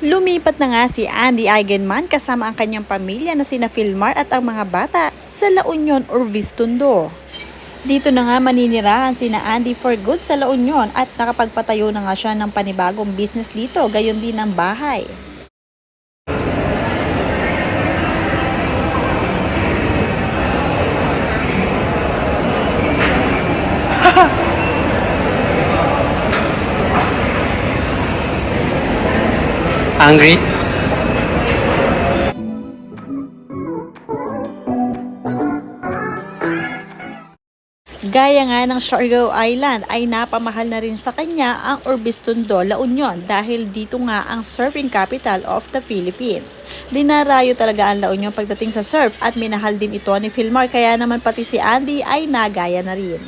Lumipat na nga si Andy Eigenman kasama ang kanyang pamilya na sina Filmar at ang mga bata sa La Union or Vistundo. Dito na nga maninirahan sina Andy for good sa La Union at nakapagpatayo na nga siya ng panibagong business dito, gayon din ang bahay. Hungry? Gaya nga ng Siargao Island ay napamahal na rin sa kanya ang Orbistondo, La Union dahil dito nga ang surfing capital of the Philippines. Dinarayo talaga ang La Union pagdating sa surf at minahal din ito ni Filmar kaya naman pati si Andy ay nagaya na rin.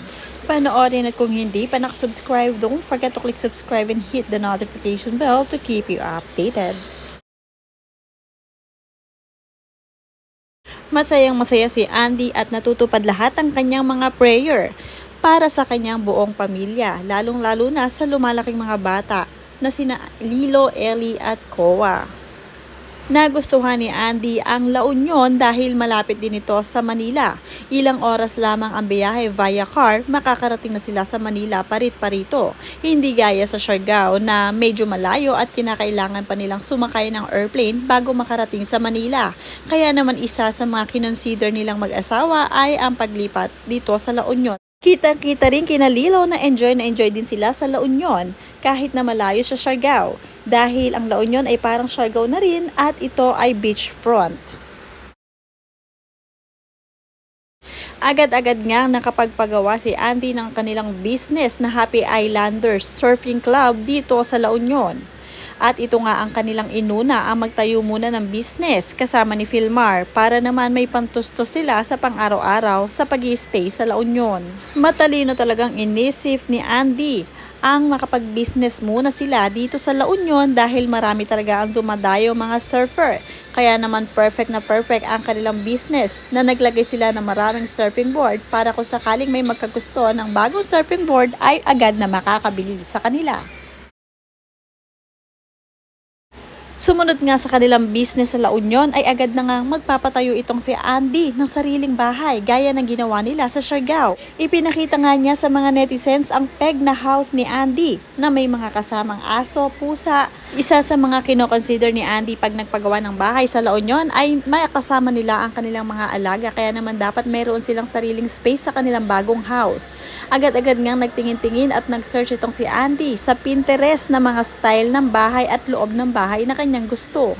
Panoorin at kung hindi pa nakasubscribe, don't forget to click subscribe and hit the notification bell to keep you updated. Masayang masaya si Andy at natutupad lahat ang kanyang mga prayer para sa kanyang buong pamilya, lalong-lalo na sa lumalaking mga bata na sina Lilo, Ellie at Koa. Nagustuhan ni Andy ang La Union dahil malapit din ito sa Manila. Ilang oras lamang ang biyahe via car, makakarating na sila sa Manila parit-parito. Hindi gaya sa Siargao na medyo malayo at kinakailangan pa nilang sumakay ng airplane bago makarating sa Manila. Kaya naman isa sa mga kinonsider nilang mag-asawa ay ang paglipat dito sa La Union. Kita-kita rin kina Lilo na enjoy na enjoy din sila sa La Union kahit na malayo sa Siargao dahil ang La Union ay parang Siargao na rin at ito ay beachfront. Agad-agad nga nakapagpagawa si Andy ng kanilang business na Happy Islanders Surfing Club dito sa La Union. At ito nga ang kanilang inuna ang magtayo muna ng business kasama ni Filmar para naman may pantusto sila sa pang-araw-araw sa pag stay sa La Union. Matalino talagang inisip ni Andy ang makapag-business muna sila dito sa La Union dahil marami talaga ang dumadayo mga surfer. Kaya naman perfect na perfect ang kanilang business na naglagay sila ng maraming surfing board para kung sakaling may magkagusto ng bagong surfing board ay agad na makakabili sa kanila. Sumunod nga sa kanilang business sa La Union ay agad na nga magpapatayo itong si Andy ng sariling bahay gaya ng ginawa nila sa Siargao. Ipinakita nga niya sa mga netizens ang peg na house ni Andy na may mga kasamang aso, pusa. Isa sa mga kinoconsider ni Andy pag nagpagawa ng bahay sa La Union ay may kasama nila ang kanilang mga alaga kaya naman dapat mayroon silang sariling space sa kanilang bagong house. Agad-agad ngang nagtingin-tingin at nag-search itong si Andy sa Pinterest na mga style ng bahay at loob ng bahay na kanyang gusto.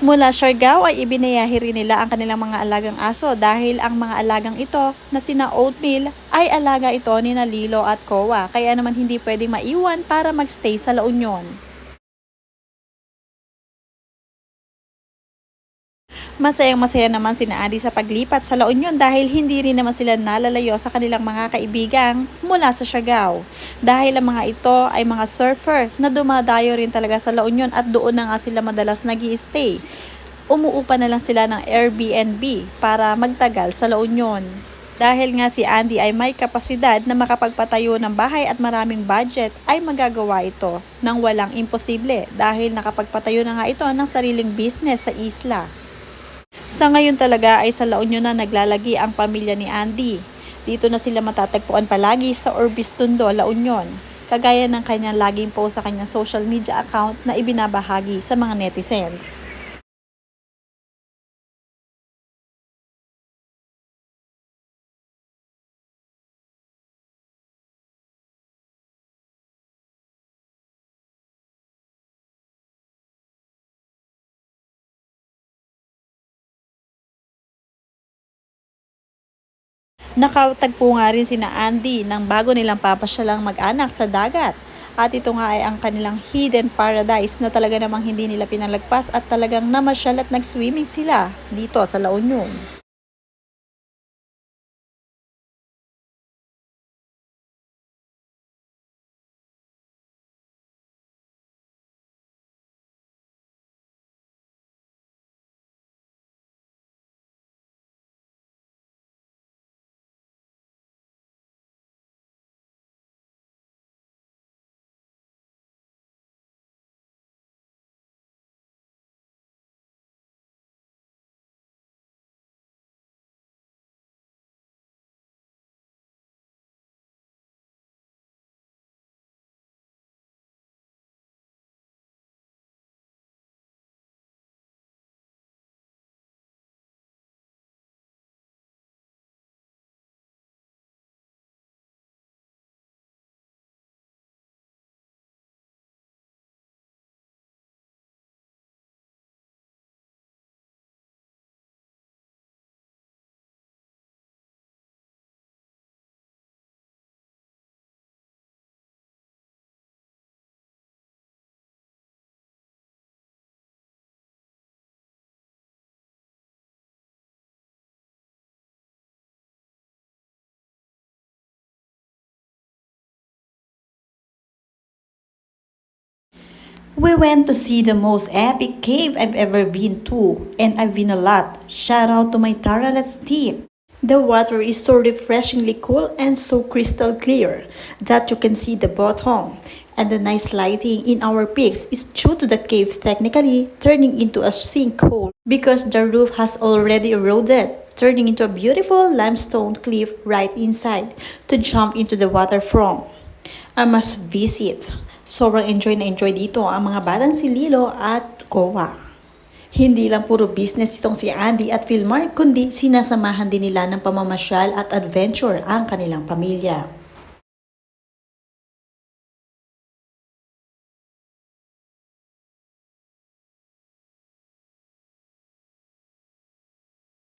Mula Siargao ay ibinayahi rin nila ang kanilang mga alagang aso dahil ang mga alagang ito na sina Oatmeal ay alaga ito ni Nalilo at Kowa kaya naman hindi pwedeng maiwan para magstay sa La Union. Masayang masaya naman si Adi sa paglipat sa La Union dahil hindi rin naman sila nalalayo sa kanilang mga kaibigang mula sa Siargao. Dahil ang mga ito ay mga surfer na dumadayo rin talaga sa La Union at doon na nga sila madalas nag stay Umuupa na lang sila ng Airbnb para magtagal sa La Union. Dahil nga si Andy ay may kapasidad na makapagpatayo ng bahay at maraming budget ay magagawa ito ng walang imposible dahil nakapagpatayo na nga ito ng sariling business sa isla. Sa ngayon talaga ay sa La Union na naglalagi ang pamilya ni Andy. Dito na sila matatagpuan palagi sa Orbistondo, La Union. Kagaya ng kanyang laging post sa kanyang social media account na ibinabahagi sa mga netizens. Nakatagpo nga rin sina Andy ng bago nilang papasyalang mag-anak sa dagat. At ito nga ay ang kanilang hidden paradise na talaga namang hindi nila pinalagpas at talagang namasyal at nag-swimming sila dito sa La Union. We went to see the most epic cave I've ever been to, and I've been a lot. Shout out to my Taralets team. The water is so refreshingly cool and so crystal clear that you can see the bottom. And the nice lighting in our peaks is due to the cave technically turning into a sinkhole because the roof has already eroded, turning into a beautiful limestone cliff right inside to jump into the water from. I must visit. Sobrang enjoy na enjoy dito ang mga batang si Lilo at Kowa. Hindi lang puro business itong si Andy at Philmar, kundi sinasamahan din nila ng pamamasyal at adventure ang kanilang pamilya.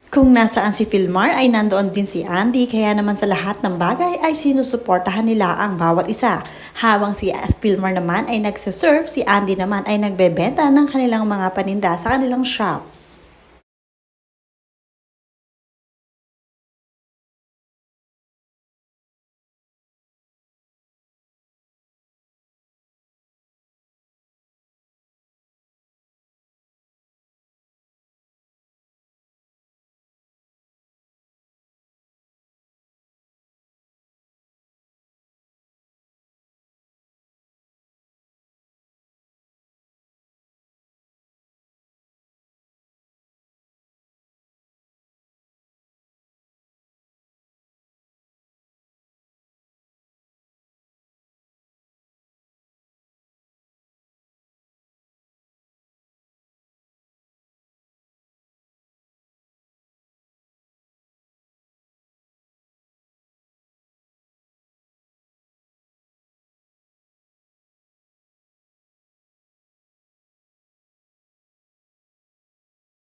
Kung nasaan si Philmar ay nandoon din si Andy kaya naman sa lahat ng bagay ay sinusuportahan nila ang bawat isa. Habang si Philmar naman ay nagsaserve, si Andy naman ay nagbebenta ng kanilang mga paninda sa kanilang shop.